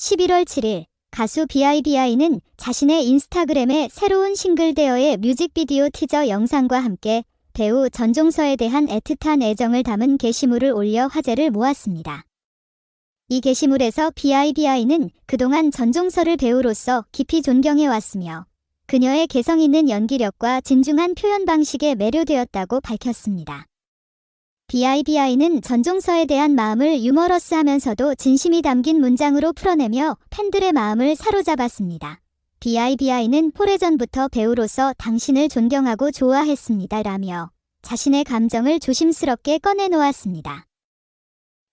11월 7일 가수 BIBI는 자신의 인스타그램에 새로운 싱글 데어의 뮤직비디오 티저 영상과 함께 배우 전종서에 대한 애틋한 애정을 담은 게시물을 올려 화제를 모았습니다. 이 게시물에서 BIBI는 그동안 전종서를 배우로서 깊이 존경해 왔으며 그녀의 개성 있는 연기력과 진중한 표현 방식에 매료되었다고 밝혔습니다. BIBI는 전종서에 대한 마음을 유머러스하면서도 진심이 담긴 문장으로 풀어내며 팬들의 마음을 사로잡았습니다. BIBI는 오래전부터 배우로서 당신을 존경하고 좋아했습니다. 라며 자신의 감정을 조심스럽게 꺼내놓았습니다.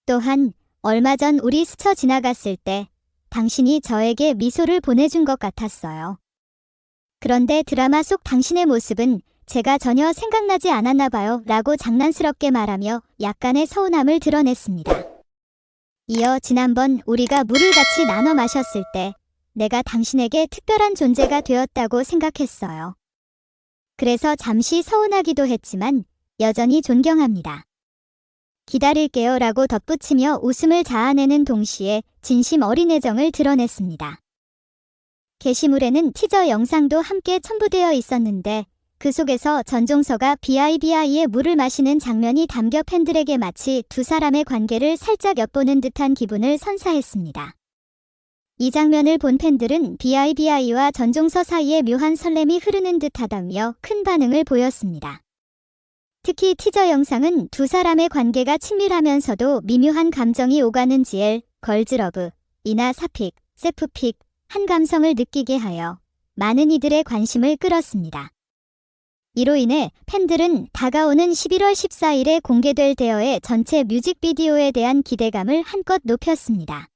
또한 얼마 전 우리 스쳐 지나갔을 때 당신이 저에게 미소를 보내준 것 같았어요. 그런데 드라마 속 당신의 모습은 제가 전혀 생각나지 않았나 봐요 라고 장난스럽게 말하며 약간의 서운함을 드러냈습니다. 이어 지난번 우리가 물을 같이 나눠 마셨을 때 내가 당신에게 특별한 존재가 되었다고 생각했어요. 그래서 잠시 서운하기도 했지만 여전히 존경합니다. 기다릴게요 라고 덧붙이며 웃음을 자아내는 동시에 진심 어린 애정을 드러냈습니다. 게시물에는 티저 영상도 함께 첨부되어 있었는데 그 속에서 전종서가 BIBI의 물을 마시는 장면이 담겨 팬들에게 마치 두 사람의 관계를 살짝 엿보는 듯한 기분을 선사했습니다. 이 장면을 본 팬들은 BIBI와 전종서 사이에 묘한 설렘이 흐르는 듯하다며 큰 반응을 보였습니다. 특히 티저 영상은 두 사람의 관계가 친밀하면서도 미묘한 감정이 오가는 GL, 걸즈러브, 이나 사픽, 세프픽, 한 감성을 느끼게 하여 많은 이들의 관심을 끌었습니다. 이로 인해 팬들은 다가오는 11월 14일에 공개될 데어의 전체 뮤직비디오에 대한 기대감을 한껏 높였습니다.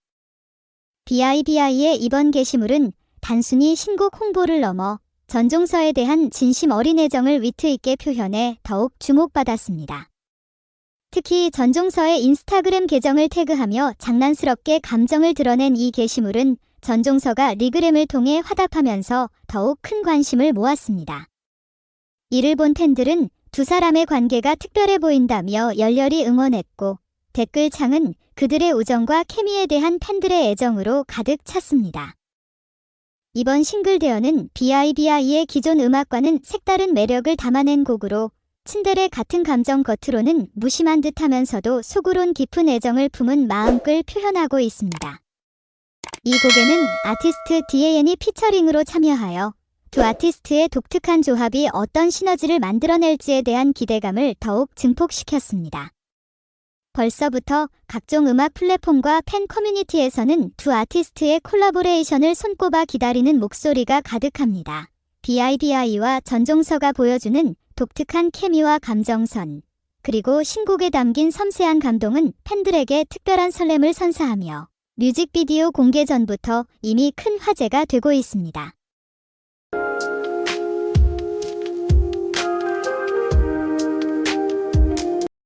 BIBI의 이번 게시물은 단순히 신곡 홍보를 넘어 전종서에 대한 진심 어린 애정을 위트 있게 표현해 더욱 주목받았습니다. 특히 전종서의 인스타그램 계정을 태그하며 장난스럽게 감정을 드러낸 이 게시물은 전종서가 리그램을 통해 화답하면서 더욱 큰 관심을 모았습니다. 이를 본 팬들은 두 사람의 관계가 특별해 보인다며 열렬히 응원했고 댓글창은 그들의 우정과 케미에 대한 팬들의 애정으로 가득 찼습니다. 이번 싱글 데어는 BIBI의 기존 음악과는 색다른 매력을 담아낸 곡으로 친데레 같은 감정 겉으로는 무심한 듯 하면서도 속으론 깊은 애정을 품은 마음을 표현하고 있습니다. 이 곡에는 아티스트 DAN이 피처링으로 참여하여 두 아티스트의 독특한 조합이 어떤 시너지를 만들어낼지에 대한 기대감을 더욱 증폭시켰습니다. 벌써부터 각종 음악 플랫폼과 팬 커뮤니티에서는 두 아티스트의 콜라보레이션을 손꼽아 기다리는 목소리가 가득합니다. BIBI와 전종서가 보여주는 독특한 케미와 감정선, 그리고 신곡에 담긴 섬세한 감동은 팬들에게 특별한 설렘을 선사하며 뮤직비디오 공개 전부터 이미 큰 화제가 되고 있습니다.